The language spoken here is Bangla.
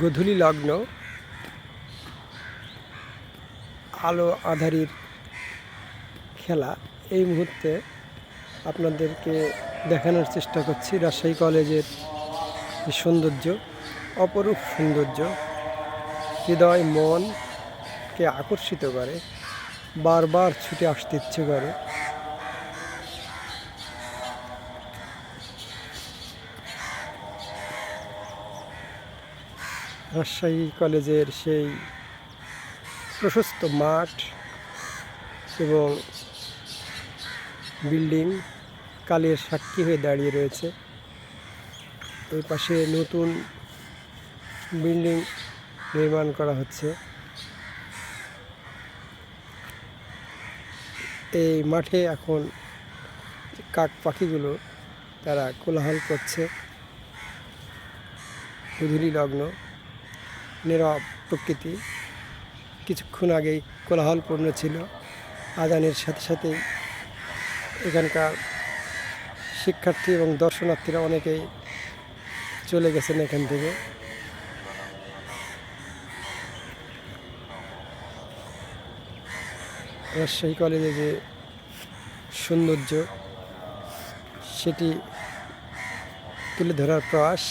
গোধূলি লগ্ন, আলো আধারির খেলা। এই মুহূর্তে আপনাদেরকে দেখানোর চেষ্টা করছি রাজশাহী কলেজের সৌন্দর্য, অপরূপ সৌন্দর্য, হৃদয় মনকে আকর্ষিত করে, বারবার ছুটে আসতে ইচ্ছে করে। রাজশাহী কলেজের সেই প্রশস্ত মাঠ এবং বিল্ডিং কালের সাক্ষী হয়ে দাঁড়িয়ে রয়েছে। ওই পাশে নতুন বিল্ডিং নির্মাণ করা হচ্ছে। এই মাঠে এখন কাক পাখিগুলো তারা কোলাহল করছে। হুধুরি লগ্ন। নীরব প্রকৃতি। কিছুক্ষণ আগেই কোলাহলপূর্ণ ছিল। আজানের সাথে সাথেই এখানকার শিক্ষার্থী এবং দর্শনার্থীরা অনেকেই চলে গেছেন এখান থেকে। রাজশাহী কলেজে যে সৌন্দর্য, সেটি তুলে ধরার প্রয়াস